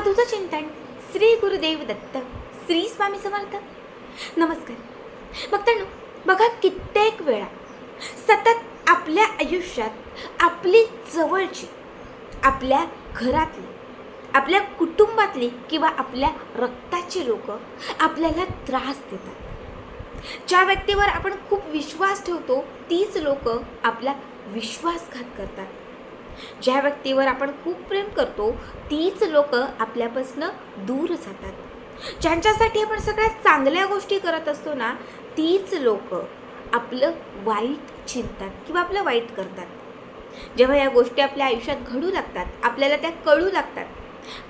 अवधूत चिंतन श्री गुरुदेव दत्त श्री स्वामी समर्थ. नमस्कार. बघताना बघा कित्येक वेळा सतत आपल्या आयुष्यात आपली जवळची आपल्या घरातली आपल्या कुटुंबातली किंवा आपल्या रक्ताची लोक आपल्याला त्रास देतात. ज्या व्यक्तीवर आपण खूप विश्वास ठेवतो तीच लोक आपला विश्वासघात करतात. ज्या व्यक्तीवर आपण खूप प्रेम करतो तीच लोक आपल्यापासनं दूर जातात. ज्यांच्यासाठी आपण सगळ्यात चांगल्या गोष्टी करत असतो ना तीच लोक आपलं वाईट चिंतात किंवा आपलं वाईट करतात. जेव्हा या गोष्टी आपल्या आयुष्यात घडू लागतात आपल्याला त्या कळू लागतात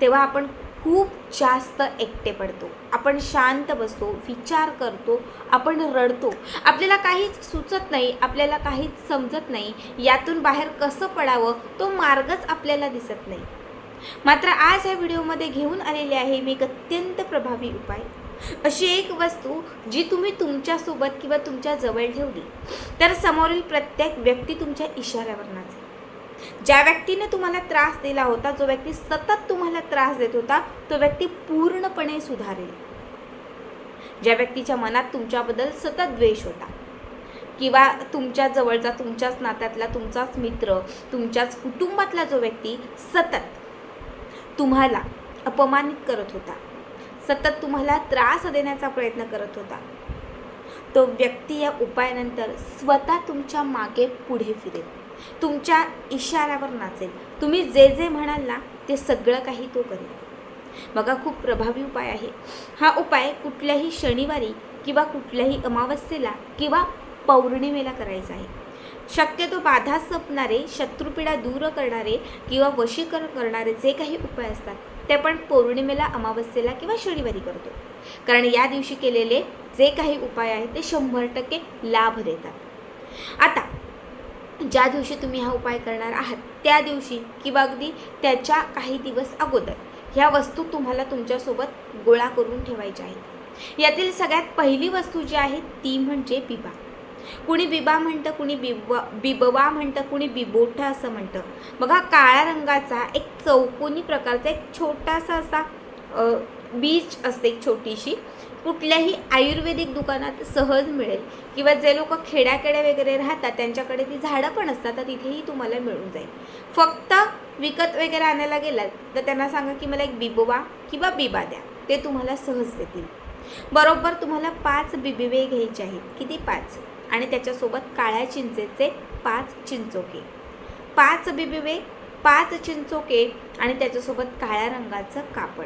तेव्हा आपण खूप जास्त एकटे पडतो. आपण शांत बसतो विचार करतो आपण रडतो. आपल्याला काहीच सुचत नाही आपल्याला काहीच समजत नाही यातून बाहेर कसं पडावं तो मार्गच आपल्याला दिसत नाही. मात्र आज या व्हिडिओमध्ये घेऊन आलेले आहे मी एक अत्यंत प्रभावी उपाय. अशी एक वस्तू जी तुम्ही तुमच्यासोबत किंवा तुमच्या जवळ ठेवली तर समोरील प्रत्येक व्यक्ती तुमच्या इशाऱ्यावर नाचेल. ज्या व्यक्तीने तुम्हाला त्रास दिला होता जो व्यक्ती सतत तुम्हाला त्रास देत होता तो व्यक्ती पूर्णपणे सुधारेल. ज्या व्यक्तीच्या मनात तुमच्याबद्दल सतत द्वेष होता किंवा तुमच्या जवळचा तुमच्याच नात्यातला तुमचाच मित्र तुमच्याच कुटुंबातला जो व्यक्ती सतत तुम्हाला अपमानित करत होता सतत तुम्हाला त्रास देण्याचा प्रयत्न करत होता तो व्यक्ती या उपायानंतर स्वतः तुमच्या मागे पुढे फिरेल. तुमच्या इशाऱ्यावर नाचेल. तुम्ही जे जे म्हणाल ना ते सगळं काही तो करेल. बघा खूप प्रभावी उपाय आहे. हा उपाय कुठल्याही शनिवारी किंवा कुठल्याही अमावस्येला किंवा पौर्णिमेला करायचा आहे. शक्यतो बाधा सपणारे शत्रुपीडा दूर करणारे किंवा वशीकरण करणारे जे काही उपाय असतात ते पण पौर्णिमेला अमावस्येला किंवा शनिवारी करतो. कारण या दिवशी केलेले जे काही उपाय आहेत ते शंभर टक्के लाभ देतात. आता ज्या दिवशी तुम्ही हा उपाय करणार आहात त्या दिवशी किंवा अगदी त्याच्या काही दिवस अगोदर ह्या वस्तू तुम्हाला तुमच्यासोबत गोळा करून ठेवायच्या आहेत. यातील सगळ्यात पहिली वस्तू जी आहे ती म्हणजे बिबा. कुणी बिबा म्हणतं कुणी बिब बिबवा म्हणतं कुणी बिबोठा असं म्हणतं. बघा काळ्या रंगाचा एक चौकोनी प्रकारचा एक छोटासा असा बीज असते एक छोटीशी. कुठल्याही आयुर्वेदिक दुकानात सहज मिळेल. किंवा जे लोक खेड्याकडे वगैरे राहतात त्यांच्याकडे ती झाडं पण असतात तर तिथेही तुम्हाला मिळून जाईल. फक्त विकत वगैरे आणायला गेलात तर त्यांना सांगा की मला एक बिबोवा किंवा बिबा द्या. ते तुम्हाला सहज देतील. बरोबर तुम्हाला पाच बिबिवे घ्यायचे आहेत. किती पाच? आणि त्याच्यासोबत काळ्या चिंचेचे पाच चिंचोके. पाच बिबिवे पाच चिंचोके आणि त्याच्यासोबत काळ्या रंगाचं कापड.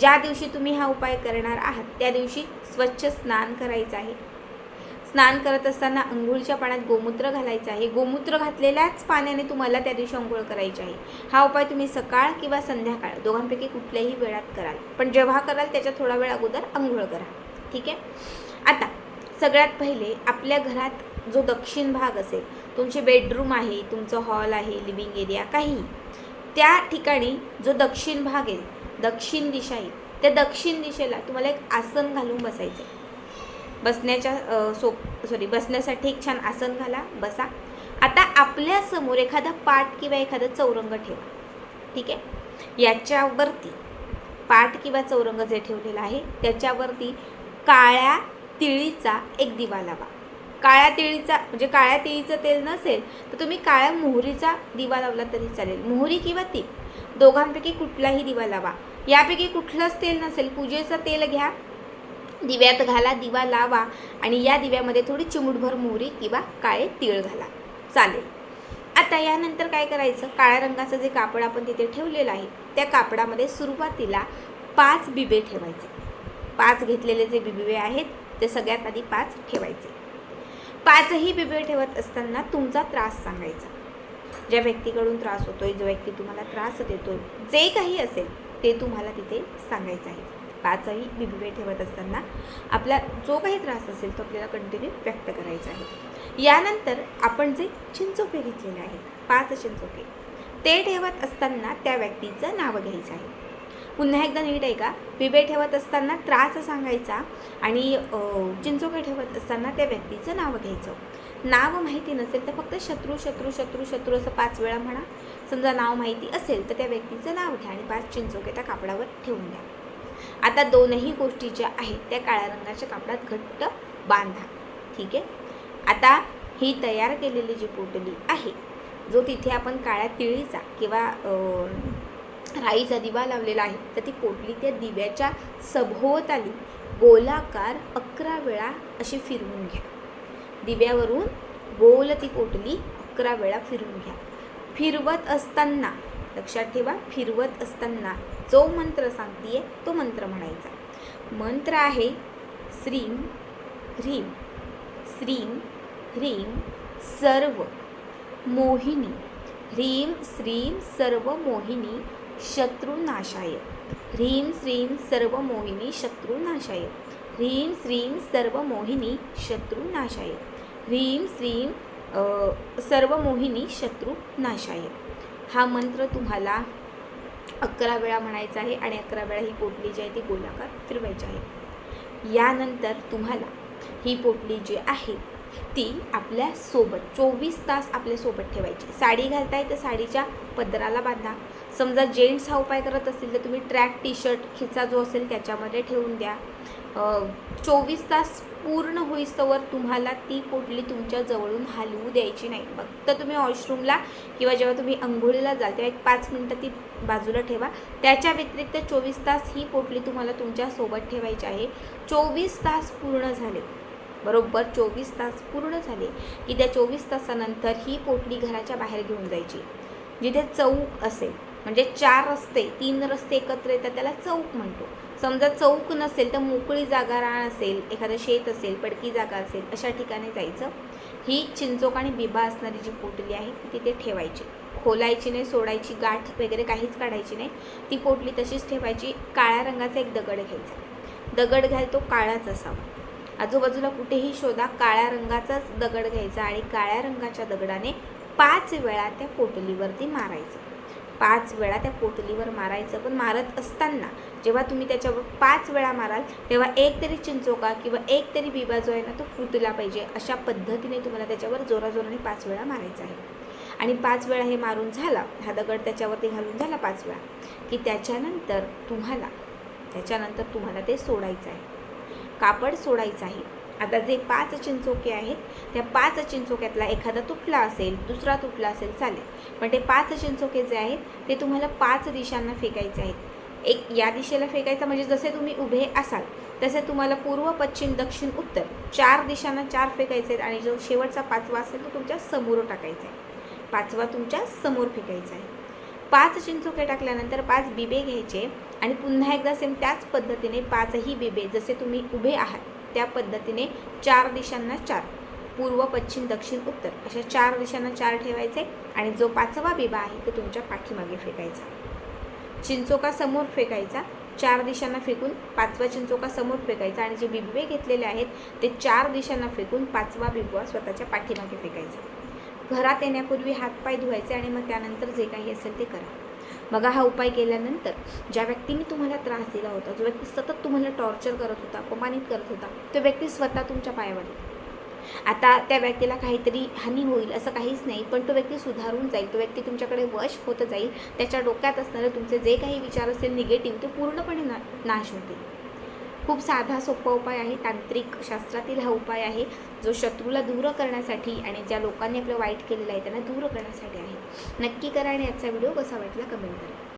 ज्या दिवशी तुम्ही हा उपाय करणार आहात त्या दिवशी स्वच्छ स्नान करायचं आहे. स्नान करत असताना अंघोळीच्या पाण्यात गोमूत्र घालायचं आहे. गोमूत्र घातलेल्याच पाण्याने तुम्हाला त्या दिवशी अंघोळ करायची आहे. हा उपाय तुम्ही सकाळ किंवा संध्याकाळ दोघांपैकी कुठल्याही वेळात कराल. पण जेव्हा कराल त्याच्या थोडा वेळ अगोदर अंघोळ करा. ठीक आहे? आता सगळ्यात पहिले आपल्या घरात जो दक्षिण भाग असेल तुमचे बेडरूम आहे तुमचं हॉल आहे लिव्हिंग एरिया काही त्या ठिकाणी जो दक्षिण भाग आहे दक्षिण दिशा आहे त्या दक्षिण दिशेला तुम्हाला एक आसन घालून बसायचं आहे बसण्याच्या सोप सॉरी बसण्यासाठी एक छान आसन घाला बसा. आता आपल्यासमोर एखादा पाठ किंवा एखादा चौरंग ठेवा. ठीक आहे? याच्यावरती पाठ किंवा चौरंग जे ठेवलेला आहे त्याच्यावरती काळ्या तिळीचा एक दिवा लावा. काळ्या तिळीचा म्हणजे काळ्या तिळीचं तेल नसेल तर तुम्ही काळ्या मोहरीचा दिवा लावला तरी चालेल. मोहरी किंवा ती दोघांपैकी कुठलाही दिवा लावा. यापैकी कुठलंच तेल नसेल पूजेचं तेल घ्या. दिव्यात घाला दिवा लावा आणि या दिव्यामध्ये थोडी चिमूटभर मोहरी किंवा काळे तीळ घाला. चालेल. आता यानंतर काय करायचं? काळ्या रंगाचं जे कापड आपण तिथे ठेवलेलं आहे त्या कापडामध्ये सुरुवातीला पाच बिबे ठेवायचे. पाच घेतलेले जे बिबे आहेत ते सगळ्यात आधी पाच ठेवायचे. पाचही बिबे ठेवत असताना तुमचा त्रास सांगायचा. ज्या व्यक्तीकडून त्रास होतोय जो व्यक्ती तुम्हाला त्रास देतोय जे काही असेल ते तुम्हाला तिथे सांगायचं आहे. पाचही बिबिबे ठेवत असताना आपला जो काही त्रास असेल तो आपल्याला कंटिन्यू व्यक्त करायचा आहे. यानंतर आपण जे चिंचोपे घेतलेले आहेत पाच चिंचोपे ते ठेवत असताना त्या व्यक्तीचं नाव घ्यायचं आहे. पुन्हा एकदा नीट आहे का? बिबे ठेवत असताना त्रास सांगायचा आणि चिंचोके ठेवत असताना त्या व्यक्तीचं नाव घ्यायचं. नाव माहिती नसेल तर फक्त शत्रू शत्रू शत्रू शत्रू असं पाच वेळा म्हणा. समजा नाव माहिती असेल तर त्या व्यक्तीचं नाव घ्या आणि पाच चिंचोके त्या कापडावर ठेवून द्या. आता दोनही गोष्टी ज्या आहेत त्या काळ्या रंगाच्या कापडात घट्ट बांधा. ठीक आहे? आता ही तयार केलेली जी पोटली आहे जो तिथे आपण काळ्या तिळीचा किंवा राईचा दिवा लावलेला आहे. तर ती पोटली त्या दिव्याच्या सभोवताली गोलाकार अकरा वेळा अशी फिरवून घ्या. दिव्यावरून गोल ती पोटली अकरा वेळा फिरवून घ्या. फिरवत असताना लक्षात ठेवा फिरवत असताना जो मंत्र सांगतीये तो मंत्र म्हणायचा. मंत्र आहे श्रीम ह्रीम श्रीम ह्रीम सर्व मोहिनी. ह्रीम श्रीम सर्व मोहिनी शत्रुनाशाय। ह्रीं श्रीम सर्व मोहिनी शत्रुनाशाय। ह्रीं श्रीं सर्व मोहिनी शत्रुनाशाय। ह्रीं श्रीम सर्व मोहिनी शत्रुनाशाय। हा मंत्र तुम्हाला अकरा वेळा म्हणायचा आहे आणि अकरा वेळा ही पोटली जी आहे ती गोलाकार फिरवायची आहे. यानंतर तुम्हाला ही पोटली जी आहे ती आपल्यासोबत चोवीस तास आपल्यासोबत ठेवायची. साडी घालताय तर साडीच्या पदराला बांधा. समजा जेंट्स हा उपाय करत असतील तर तुम्ही ट्रॅक टी शर्ट खिचा जो असेल त्याच्यामध्ये ठेवून द्या. चोवीस तास पूर्ण होईस्तवर तुम्हाला ती पोटली तुमच्या जवळून हलवू द्यायची नाही. फक्त तुम्ही वॉशरूमला किंवा जेव्हा तुम्ही अंघोळीला जाल तेव्हा एक पाच मिनटं ती बाजूला ठेवा. त्याच्या व्यतिरिक्त चोवीस तास ही पोटली तुम्हाला तुमच्यासोबत ठेवायची आहे. चोवीस तास पूर्ण झाले. बरोबर चोवीस तास पूर्ण झाले की त्या चोवीस तासानंतर ही पोटली घराच्या बाहेर घेऊन जायची. जिथे चौक असेल. म्हणजे चार रस्ते तीन रस्ते एकत्र येतात त्याला चौक म्हणतो. समजा चौक नसेल तर मोकळी जागा रान असेल एखादं शेत असेल पडकी जागा असेल अशा ठिकाणी जायचं. ही चिंचोक आणि बिबा असणारी जी पोटली आहे ती तिथे ठेवायची. खोलायची नाही सोडायची गाठ वगैरे काहीच काढायची नाही. ती पोटली तशीच ठेवायची काळ्या रंगाचा एक दगड घ्यायचा. दगड घ्याल तो काळाच असावा. आजूबाजूला कुठेही शोधा काळ्या रंगाचाच दगड घ्यायचा आणि काळ्या रंगाच्या दगडाने पाच वेळा त्या पोटलीवरती मारायचं. पाच वेळा त्या पोटलीवर मारायचं. पण मारत असताना जेव्हा तुम्ही त्याच्यावर पाच वेळा माराल तेव्हा एक तरी चिंचोका किंवा एक तरी बिबा जो आहे ना तो फुटला पाहिजे. अशा पद्धतीने तुम्हाला त्याच्यावर जोराजोराने पाच वेळा मारायचा आहे. आणि पाच वेळा हे मारून झाला हा दगड त्याच्यावरती घालून झाला पाच वेळा की त्याच्यानंतर तुम्हाला त्याच्यानंतर तुम्हाला ते सोडायचं आहे. कापड सोडायचं आहे. आता जे पाच चिंचोके आहेत त्या पाच चिंचोक्यातला एखादा तुटला असेल दुसरा तुटला असेल चालेल. पण ते पाच चिंचोके जे आहेत ते तुम्हाला पाच दिशांना फेकायचे आहेत. एक या दिशेला फेकायचा म्हणजे जसे तुम्ही उभे असाल तसे तुम्हाला पूर्व पश्चिम दक्षिण उत्तर चार दिशांना चार फेकायचे आहेत आणि जो शेवटचा पाचवा असेल तो तुमच्यासमोर टाकायचा आहे. पाचवा तुमच्यासमोर फेकायचा आहे. पाच चिंचोके टाकल्यानंतर पाच बिबे घ्यायचे आणि पुन्हा एकदा सेम त्याच पद्धतीने पाचही बिबे जसे तुम्ही उभे आहात त्या पद्धतीने चार दिशांना चार. पूर्व पश्चिम दक्षिण उत्तर. अशा चार दिशांना चार ठेवायचे आणि जो पाचवा बिबा आहे तो तुमच्या पाठीमागे फेकायचा. चिंचोका समोर फेकायचा. चार दिशांना फेकून पाचवा चिंचोका समोर फेकायचा आणि जे बिबवे घेतलेले आहेत ते चार दिशांना फेकून पाचवा बिबवा स्वतःच्या पाठीमागे फेकायचा. घरात येण्यापूर्वी हातपाय धुवायचे आणि मग त्यानंतर जे काही असेल ते करा. बघा हा उपाय केल्यानंतर ज्या व्यक्तीने तुम्हाला त्रास दिला होता जो व्यक्ती सतत तुम्हाला टॉर्चर करत होता अपमानित करत होता तो व्यक्ती स्वतः तुमच्या पायावर आता त्या व्यक्तीला काहीतरी हानी होईल असं काहीच नाही पण तो व्यक्ती सुधारून जाईल तो व्यक्ती तुमच्याकडे वश होत जाईल त्याच्या डोक्यात असणारे तुमचे जे काही विचार असेल निगेटिव्ह ते पूर्णपणे ना नाश होतील. खूप साधा सोपा उपाय आहे. तांत्रिक शास्त्रातील हा उपाय आहे जो शत्रूला दूर करण्यासाठी आणि ज्या लोकांनी आपलं वाईट केलेलं आहे त्यांना दूर करण्यासाठी आहे. नक्की करा आणि याचा व्हिडिओ कसा वाटला कमेंट करा.